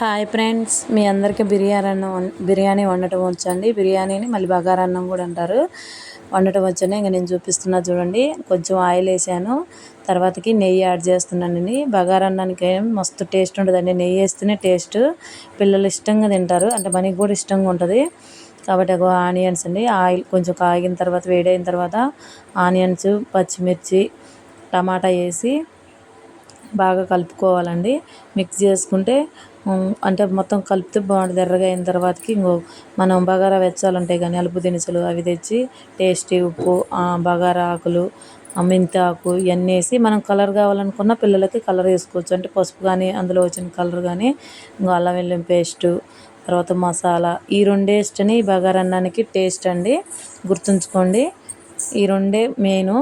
Hi friends మీ అందరికీ బిర్యానీ అన్నం బిర్యానీ వండటం వచ్చండి. బిర్యానీని మళ్ళీ బగారన్నం కూడా అంటారు. వండటం వచ్చని ఇంకా నేను చూపిస్తున్నా చూడండి. కొంచెం ఆయిల్ వేసాను. తర్వాతకి నెయ్యి యాడ్ చేస్తున్నానండి. బగారన్నానికి మస్తు టేస్ట్ ఉంటుందండి నెయ్యి వేస్తేనే టేస్ట్. పిల్లలు ఇష్టంగా తింటారు. అంటే మనకి కూడా ఇష్టంగా ఉంటుంది. కాబట్టి ఒక ఆనియన్స్ అండి. ఆయిల్ కొంచెం కాగిన తర్వాత వేడైన తర్వాత ఆనియన్స్ పచ్చిమిర్చి టమాటా వేసి బాగా కలుపుకోవాలండి. మిక్స్ చేసుకుంటే అంటే మొత్తం కలిపితే బాగుంటుంది ఎర్రగా అయిన తర్వాతకి ఇంకో మనం బగారా వెచ్చాలు ఉంటాయి కానీ అలుపు దినుసులు అవి తెచ్చి టేస్టీ ఉప్పు బగారా ఆకులు మెంతాకు ఇవన్నీ వేసి మనం కలర్ కావాలనుకున్న పిల్లలకి కలర్ వేసుకోవచ్చు. అంటే పసుపు కానీ అందులో వచ్చిన కలర్ కానీ ఇంకా అల్లం వెల్లుల్లి పేస్టు తర్వాత మసాలా. ఈ రెండేస్తేనే ఈ బగారా అన్నానికి టేస్ట్ అండి. గుర్తుంచుకోండి. ఈ రెండే మెయిన్.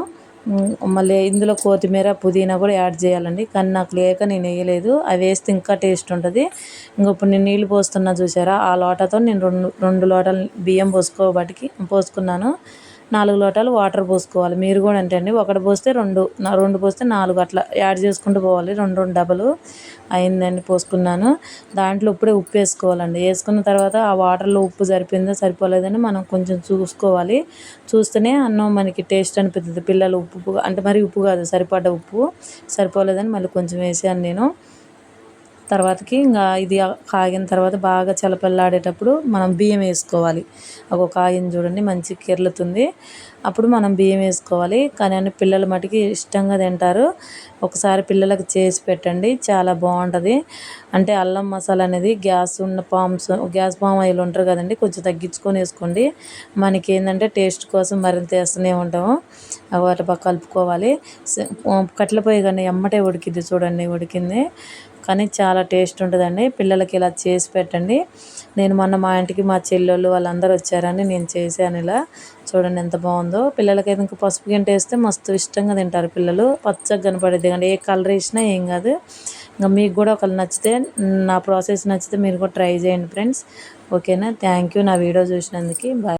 మళ్ళీ ఇందులో కొత్తిమీర పుదీనా కూడా యాడ్ చేయాలండి. కానీ నాకు లేక నేను వేయలేదు. అవి వేస్తే ఇంకా టేస్ట్ ఉంటుంది. ఇంకా ఇప్పుడు నేను నీళ్ళు పోస్తున్నా చూసారా? ఆ లోటతో నేను రెండు రెండు లోటలు బియ్యం పోసుకోబట్టికి పోసుకున్నాను. నాలుగు లోటాలు వాటర్ పోసుకోవాలి. మీరు కూడా అంటే అండి ఒకటి పోస్తే రెండు రెండు పోస్తే నాలుగు అట్లా యాడ్ చేసుకుంటూ పోవాలి. రెండు రెండు డబలు అయిందండి పోసుకున్నాను. దాంట్లో ఇప్పుడే ఉప్పు వేసుకోవాలండి. వేసుకున్న తర్వాత ఆ వాటర్లో ఉప్పు సరిపోయిందో సరిపోలేదని మనం కొంచెం చూసుకోవాలి. చూస్తేనే అన్నం మనకి టేస్ట్ అనిపిస్తుంది పిల్లలు ఉప్పు అంటే మరి ఉప్పు కాదు సరిపడ్డ ఉప్పు సరిపోలేదని మళ్ళీ కొంచెం వేసాను నేను. తర్వాతకి ఇంకా ఇది కాగిన తర్వాత బాగా చలపల్లాడేటప్పుడు మనం బియ్యం వేసుకోవాలి. ఒక కాగిన చూడండి మంచి కిర్లుతుంది. అప్పుడు మనం బియ్యం వేసుకోవాలి. కానీ పిల్లల మటుకి ఇష్టంగా తింటారు. ఒకసారి పిల్లలకు చేసి పెట్టండి. చాలా బాగుంటుంది. అంటే అల్లం మసాలా అనేది గ్యాస్ ఉన్న పామ్స్ గ్యాస్ పామ్ ఆయిల్ ఉంటారు కదండి కొంచెం తగ్గించుకొని వేసుకోండి. మనకి ఏంటంటే టేస్ట్ కోసం మరింత వేస్తూనే ఉంటాము. వాటి బాగా కలుపుకోవాలి. కట్టెల పొయ్యి కానీ ఎమ్మటే ఉడికిద్ది చూడండి ఉడికింది. కానీ చాలా టేస్ట్ ఉంటుందండి. పిల్లలకి ఇలా చేసి పెట్టండి. నేను మొన్న మా ఇంటికి మా చెల్లెళ్ళు వాళ్ళందరూ వచ్చారని నేను చేశాను ఇలా. చూడండి ఎంత బాగుందో. పిల్లలకైతే ఇంకా పసుపు గింట వేస్తే మస్తు ఇష్టంగా తింటారు పిల్లలు. పచ్చగా కనపడేది కానీ ఏ కలర్ వేసినా ఏం కాదు. ఇంకా మీకు కూడా ఒకళ్ళు నచ్చితే నా ప్రాసెస్ నచ్చితే మీరు కూడా ట్రై చేయండి ఫ్రెండ్స్. ఓకేనా? Thank you. నా వీడియో చూసినందుకు బాయ్.